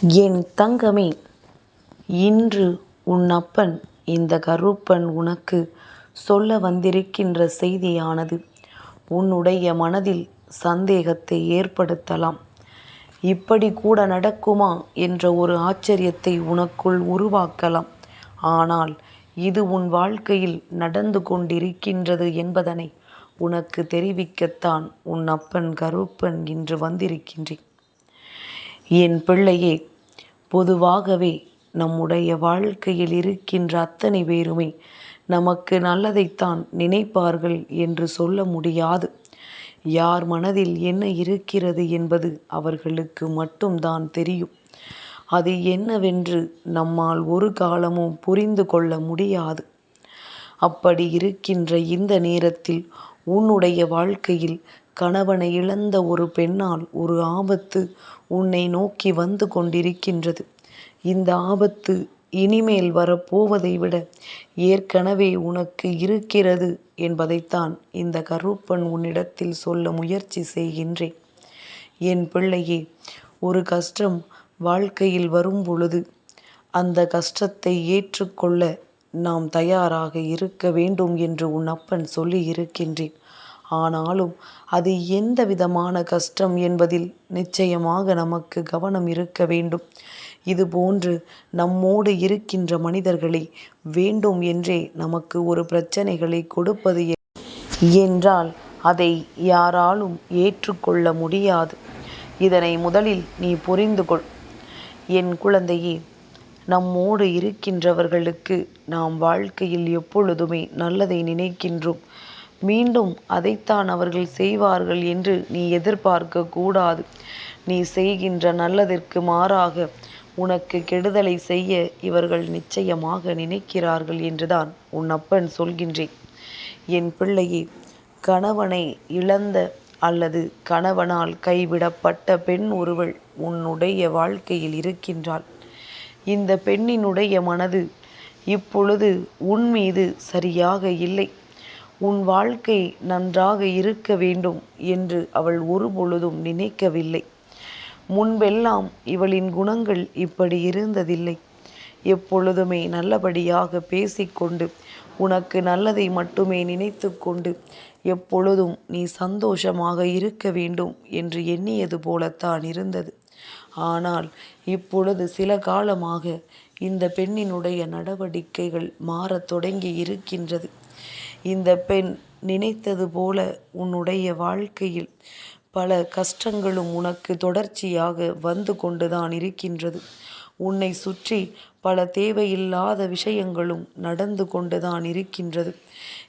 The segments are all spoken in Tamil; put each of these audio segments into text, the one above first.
என் தங்கமே இன்று உன் அப்பன் இந்த கருப்பன் உனக்கு சொல்ல வந்திருக்கின்ற செய்தியானது உன்னுடைய மனதில் சந்தேகத்தை ஏற்படுத்தலாம். இப்படி கூட நடக்குமா என்ற ஒரு ஆச்சரியத்தை உனக்குள் உருவாக்கலாம். ஆனால் இது உன் வாழ்க்கையில் நடந்து கொண்டிருக்கின்றது என்பதனை உனக்கு தெரிவிக்கத்தான் உன் அப்பன் கருப்பன் இன்று வந்திருக்கின்றேன். என் பிள்ளையே பொதுவாகவே நம்முடைய வாழ்க்கையில் இருக்கின்ற அத்தனை பேருமே நமக்கு நல்லதைத்தான் நினைப்பார்கள் என்று சொல்ல முடியாது. யார் மனதில் என்ன இருக்கிறது என்பது அவர்களுக்கு மட்டும்தான் தெரியும். அது என்னவென்று நம்மால் ஒரு காலமும் புரிந்து கொள்ள முடியாது. அப்படி இருக்கின்ற இந்த நேரத்தில் உன்னுடைய வாழ்க்கையில் கணவனை இழந்த ஒரு பெண்ணால் ஒரு ஆபத்து உன்னை நோக்கி வந்து கொண்டிருக்கின்றது. இந்த ஆபத்து இனிமேல் வரப்போவதை விட ஏற்கனவே உனக்கு இருக்கிறது என்பதைத்தான் இந்த கருப்பன் உன்னிடத்தில் சொல்ல முயற்சி செய்கின்றேன். என் பிள்ளையே ஒரு கஷ்டம் வாழ்க்கையில் வரும் பொழுது அந்த கஷ்டத்தை ஏற்றுக்கொள்ள நாம் தயாராக இருக்க வேண்டும் என்று உன் அப்பன் சொல்லி இருக்கின்றேன். ஆனாலும் அது எந்த விதமான கஷ்டம் என்பதில் நிச்சயமாக நமக்கு கவனம் இருக்க வேண்டும். இதுபோன்று நம்மோடு இருக்கின்ற மனிதர்களை வேண்டும் என்றே நமக்கு ஒரு பிரச்சனைகளை கொடுப்பது என்றால் அதை யாராலும் ஏற்றுக்கொள்ள முடியாது. இதனை முதலில் நீ புரிந்து கொள். என் குழந்தையே நம்மோடு இருக்கின்றவர்களுக்கு நாம் வாழ்க்கையில் எப்பொழுதுமே நல்லதை நினைக்கின்றோம். மீண்டும் அதைத்தான் அவர்கள் செய்வார்கள் என்று நீ எதிர்பார்க்க கூடாது. நீ செய்கின்ற நல்லதற்கு மாறாக உனக்கு கெடுதலை செய்ய இவர்கள் நிச்சயமாக நினைக்கிறார்கள் என்றுதான் உன் அப்பன் சொல்கின்றேன். என் பிள்ளையே கணவனை இழந்த அல்லது கணவனால் கைவிடப்பட்ட பெண் ஒருவள் உன்னுடைய வாழ்க்கையில் இருக்கின்றாள். இந்த பெண்ணினுடைய மனது இப்பொழுது உன் மீது சரியாக இல்லை. உன் வாழ்க்கை நன்றாக இருக்க வேண்டும் என்று அவள் ஒருபொழுதும் நினைக்கவில்லை. முன்பெல்லாம் இவளின் குணங்கள் இப்படி இருந்ததில்லை. எப்பொழுதுமே நல்லபடியாக பேசிக்கொண்டு உனக்கு நல்லதை மட்டுமே நினைத்து கொண்டு எப்பொழுதும் நீ சந்தோஷமாக இருக்க வேண்டும் என்று எண்ணியது போலத்தான் இருந்தது. ஆனால் இப்பொழுது சில காலமாக இந்த பெண்ணினுடைய நடவடிக்கைகள் மாறத் தொடங்கி இருக்கின்றது. இந்த பெண் நினைத்தது போல உன்னுடைய வாழ்க்கையில் பல கஷ்டங்களும் உனக்கு தொடர்ச்சியாக வந்து கொண்டுதான் இருக்கின்றது. உன்னை சுற்றி பல தேவையில்லாத விஷயங்களும் நடந்து கொண்டுதான் இருக்கின்றது.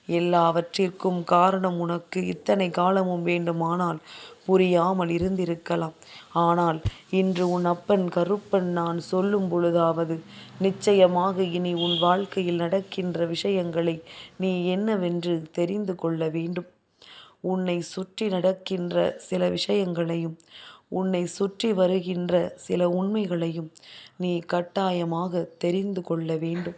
எல்லாவற்றிற்கும் காரணம் உனக்கு இத்தனை காலமும் வேண்டுமானால் புரியாமல் இருந்திருக்கலாம். ஆனால் இன்று உன் அப்பன் கருப்பன் நான் சொல்லும் பொழுதாவது நிச்சயமாக இனி உன் வாழ்க்கையில் நடக்கின்ற விஷயங்களை நீ என்னவென்று தெரிந்து கொள்ள வேண்டும். உன்னை சுற்றி நடக்கின்ற சில விஷயங்களையும் உன்னை சுற்றி வருகின்ற சில உண்மைகளையும் நீ கட்டாயமாக தெரிந்து கொள்ள வேண்டும்.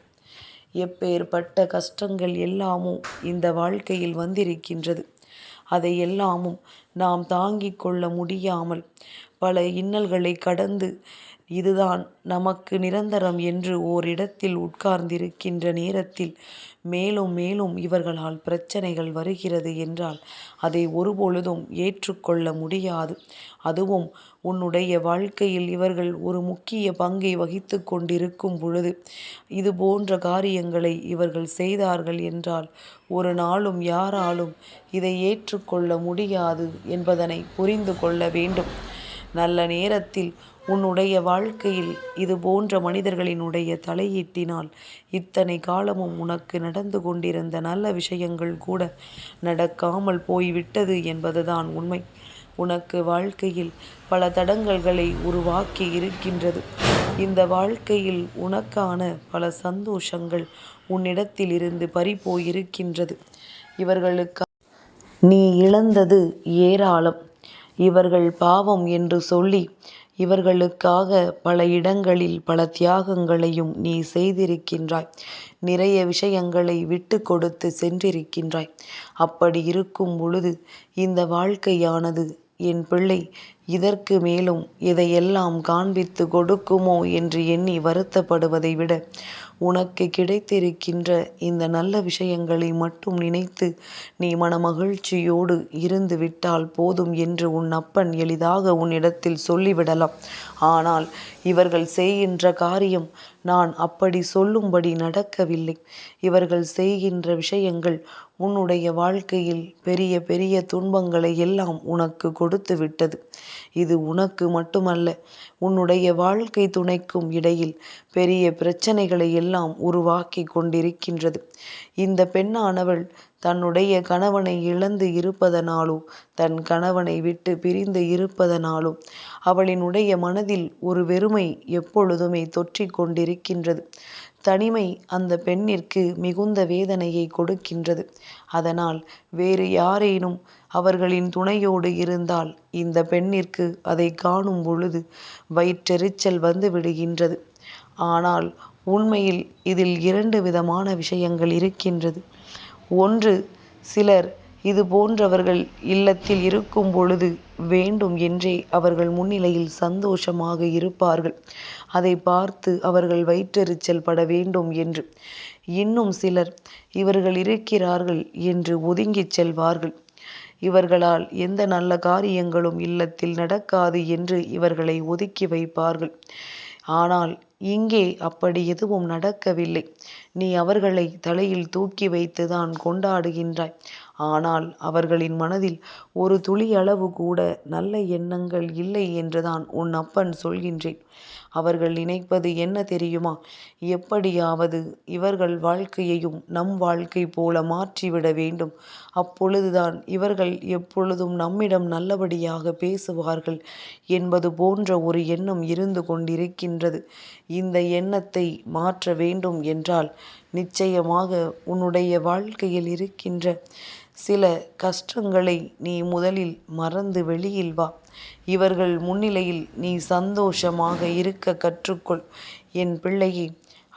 எப்பேர்ப்பட்ட கஷ்டங்கள் எல்லாமும் இந்த வாழ்க்கையில் வந்திருக்கின்றது. அதை எல்லாமும் நாம் தாங்கிக் கொள்ள முடியாமல் பல இன்னல்களை கடந்து இதுதான் நமக்கு நிரந்தரம் என்று ஓரிடத்தில் உட்கார்ந்திருக்கின்ற நேரத்தில் மேலும் மேலும் இவர்களால் பிரச்சனைகள் வருகிறது என்றால் அதை ஒருபொழுதும் ஏற்றுக்கொள்ள முடியாது. அதுவும் உன்னுடைய வாழ்க்கையில் இவர்கள் ஒரு முக்கிய பங்கை வகித்து கொண்டிருக்கும் பொழுது இதுபோன்ற காரியங்களை இவர்கள் செய்தார்கள் என்றால் ஒரு நாளும் யாராலும் இதை ஏற்றுக்கொள்ள முடியாது என்பதனை புரிந்து கொள்ள வேண்டும். நல்ல நேரத்தில் உன்னுடைய வாழ்க்கையில் இது போன்ற மனிதர்களினுடைய தலையீட்டினால் இத்தனை காலமும் உனக்கு நடந்து கொண்டிருந்த நல்ல விஷயங்கள் கூட நடக்காமல் போய்விட்டது என்பதுதான் உண்மை. உனக்கு வாழ்க்கையில் பல தடங்கல்களை உருவாக்கி இருக்கின்றது. இந்த வாழ்க்கையில் உனக்கான பல சந்தோஷங்கள் உன்னிடத்திலிருந்து பறிபோயிருக்கின்றது. இவர்களுக்கு நீ இழந்தது ஏராளம். இவர்கள் பாவம் என்று சொல்லி இவர்களுக்காக பல இடங்களில் பல தியாகங்களையும் நீ செய்திருக்கின்றாய். நிறைய விஷயங்களை விட்டுக் கொடுத்து சென்றிருக்கின்றாய். அப்படி இருக்கும் பொழுது இந்த வாழ்க்கையானது என் பிள்ளை இதற்கு மேலும் இதையெல்லாம் காண்பித்து கொடுக்குமோ என்று எண்ணி வருத்தப்படுவதை விட உனக்கு கிடைத்திருக்கின்ற இந்த நல்ல விஷயங்களை மட்டும் நினைத்து நீ மனமகிழ்ச்சியோடு இருந்து விட்டால் போதும் என்று உன் அப்பன் எளிதாக உன்னிடத்தில் சொல்லிவிடலாம். ஆனால் இவர்கள் செய்கின்ற காரியம் நான் அப்படி சொல்லும்படி நடக்கவில்லை. இவர்கள் செய்கின்ற விஷயங்கள் உன்னுடைய வாழ்க்கையில் பெரிய பெரிய துன்பங்களை எல்லாம் உனக்கு கொடுத்து விட்டது. இது உனக்கு மட்டுமல்ல உன்னுடைய வாழ்க்கை துணைக்கும் இடையில் பெரிய பிரச்சனைகளை எல்லாம் உருவாக்கி கொண்டிருக்கின்றது. இந்த பெண்ணானவள் தன்னுடைய கணவனை இழந்து இருப்பதனாலோ தன் கணவனை விட்டு பிரிந்து இருப்பதனாலோ அவளினுடைய மனதில் ஒரு வெறுமை எப்பொழுதுமே தொற்றிக் கொண்டிருக்கின்றது. தனிமை அந்த பெண்ணிற்கு மிகுந்த வேதனையை கொடுக்கின்றது. அதனால் வேறு யாரேனும் அவர்களின் துணையோடு இருந்தால் இந்த பெண்ணிற்கு அதை காணும் பொழுது வயிற்றெரிச்சல் வந்து விடுகின்றது. ஆனால் உண்மையில் இதில் இரண்டு விதமான விஷயங்கள் இருக்கின்றது. ஒன்று சிலர் இது போன்றவர்கள் இல்லத்தில் இருக்கும் பொழுது வேண்டும் என்றே அவர்கள் முன்னிலையில் சந்தோஷமாக இருப்பார்கள். அதை பார்த்து அவர்கள் வயிற்றெரிச்சல் பட வேண்டும் என்று. இன்னும் சிலர் இவர்கள் இருக்கிறார்கள் என்று ஒதுங்கிச் செல்வார்கள். இவர்களால் எந்த நல்ல காரியங்களும் இல்லத்தில் நடக்காது என்று இவர்களை ஒதுக்கி வைப்பார்கள். ஆனால் இங்கே அப்படி எதுவும் நடக்கவில்லை. நீ அவர்களை தலையில் தூக்கி வைத்துதான் கொண்டாடுகின்றாய். ஆனால் அவர்களின் மனதில் ஒரு துளி அளவு கூட நல்ல எண்ணங்கள் இல்லை என்றுதான் உன் அப்பன் சொல்கின்றேன். அவர்கள் நினைப்பது என்ன தெரியுமா? எப்படியாவது இவர்கள் வாழ்க்கையையும் நம் வாழ்க்கை போல மாற்றிவிட வேண்டும். அப்பொழுதுதான் இவர்கள் எப்பொழுதும் நம்மிடம் நல்லபடியாக பேசுவார்கள் என்பது போன்ற ஒரு எண்ணம் இருந்து கொண்டிருக்கின்றது. இந்த எண்ணத்தை மாற்ற வேண்டும் என்றால் நிச்சயமாக உன்னுடைய வாழ்க்கையில் இருக்கின்ற சில கஷ்டங்களை நீ முதலில் மறந்து வெளியில் வா. இவர்கள் முன்னிலையில் நீ சந்தோஷமாக இருக்க கற்றுக்கொள். என் பிள்ளையை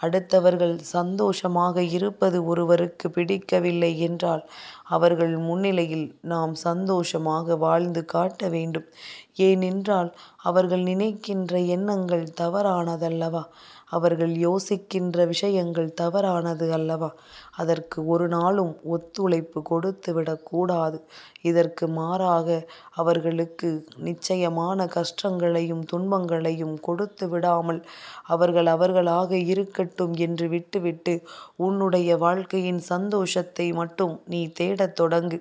அடுத்தவர்கள் சந்தோஷமாக இருப்பது ஒருவருக்கு பிடிக்கவில்லை என்றால் அவர்கள் முன்னிலையில் நாம் சந்தோஷமாக வாழ்ந்து காட்ட வேண்டும். ஏனென்றால் அவர்கள் நினைக்கின்ற எண்ணங்கள் தவறானதல்லவா? அவர்கள் யோசிக்கின்ற விஷயங்கள் தவறானது அல்லவா? அதற்கு ஒரு நாளும் ஒத்துழைப்பு கொடுத்து விடக்கூடாது. இதற்கு மாறாக அவர்களுக்கு நிச்சயமான கஷ்டங்களையும் துன்பங்களையும் கொடுத்து விடாமல் அவர்கள் அவர்களாக இருக்கட்டும் என்று விட்டுவிட்டு உன்னுடைய வாழ்க்கையின் சந்தோஷத்தை மட்டும் நீ தேடத் தொடங்கு.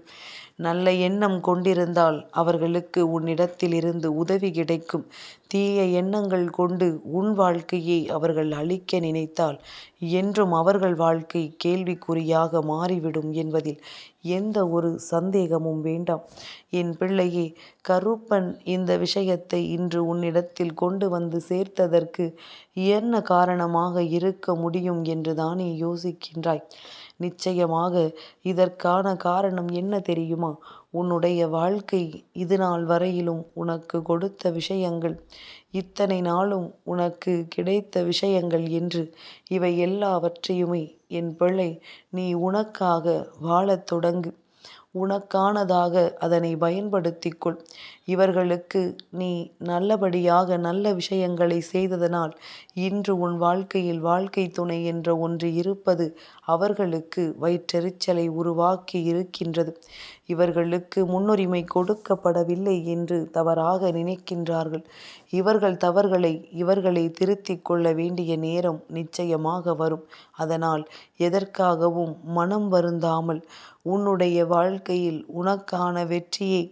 நல்ல எண்ணம் கொண்டிருந்தால் அவர்களுக்கு உன்னிடத்தில் இருந்து உதவி கிடைக்கும். தீய எண்ணங்கள் கொண்டு உன் வாழ்க்கையை அவர்கள் அழிக்க நினைத்தால் என்றும் அவர்கள் வாழ்க்கை கேள்வி கேள்விக்குறியாக மாறிவிடும் என்பதில் எந்த ஒரு சந்தேகமும் வேண்டாம். என் பிள்ளையே கருப்பன் இந்த விஷயத்தை இன்று உன்னிடத்தில் கொண்டு வந்து சேர்த்ததற்கு என்ன காரணமாக இருக்க முடியும் என்று தானே யோசிக்கின்றாய். நிச்சயமாக இதற்கான காரணம் என்ன தெரியுமா? உன்னுடைய வாழ்க்கை இது நாள் வரையிலும் உனக்கு கொடுத்த விஷயங்கள். இத்தனை நாளும் உனக்கு கிடைத்த விஷயங்கள் என்று இவை எல்லாவற்றையுமே என் பிள்ளை நீ உனக்காக வாழத் தொடங்கு. உனக்கானதாக அதனை பயன்படுத்திக்கொள் இவர்களுக்கு நீ நல்லபடியாக நல்ல விஷயங்களை செய்ததனால் இன்று உன் வாழ்க்கையில் வாழ்க்கை துணை என்ற ஒன்று இருப்பது அவர்களுக்கு வயிற்றெரிச்சலை உருவாக்கி இருக்கின்றது. இவர்களுக்கு முன்னுரிமை கொடுக்கப்படவில்லை என்று தவறாக நினைக்கின்றார்கள். இவர்கள் தவறுகளை இவர்களை திருத்திக் கொள்ள வேண்டிய நேரம் நிச்சயமாக வரும். அதனால் எதற்காகவும் மனம் வருந்தாமல் உன்னுடைய வாழ்க்கையில் உனக்கான வெற்றியை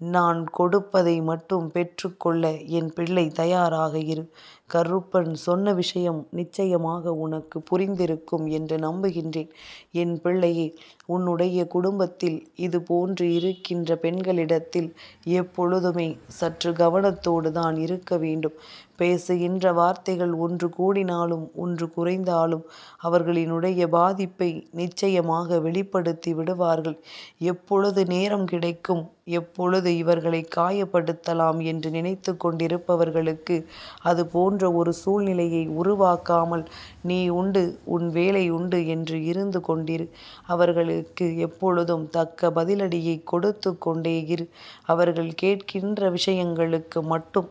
நான் கொடுப்பதை மட்டும் பெற்றுக்கொள்ள என் பிள்ளை தயாராக இரு. கருப்பன் சொன்ன விஷயம் நிச்சயமாக உனக்கு புரிந்திருக்கும் என்று நம்புகின்றேன். என் பிள்ளையே உன்னுடைய குடும்பத்தில் இது போன்று இருக்கின்ற பெண்களிடத்தில் எப்பொழுதுமே சற்று கவனத்தோடு தான் இருக்க வேண்டும். பேசுகின்ற வார்த்தைகள் ஒன்று கூடினாலும் ஒன்று குறைந்தாலும் அவர்களினுடைய பாதிப்பை நிச்சயமாக வெளிப்படுத்தி விடுவார்கள். எப்பொழுது நேரம் கிடைக்கும் எப்பொழுது இவர்களை காயப்படுத்தலாம் என்று நினைத்து கொண்டிருப்பவர்களுக்கு அது போன்ற ஒரு சூழ்நிலையை உருவாக்காமல் நீ உண்டு உன் வேலை உண்டு என்று இருந்து கொண்டிரு. அவர்களுக்கு எப்பொழுதும் தக்க பதிலடியை கொடுத்து கொண்டே இரு. அவர்கள் கேட்கின்ற விஷயங்களுக்கு மட்டும்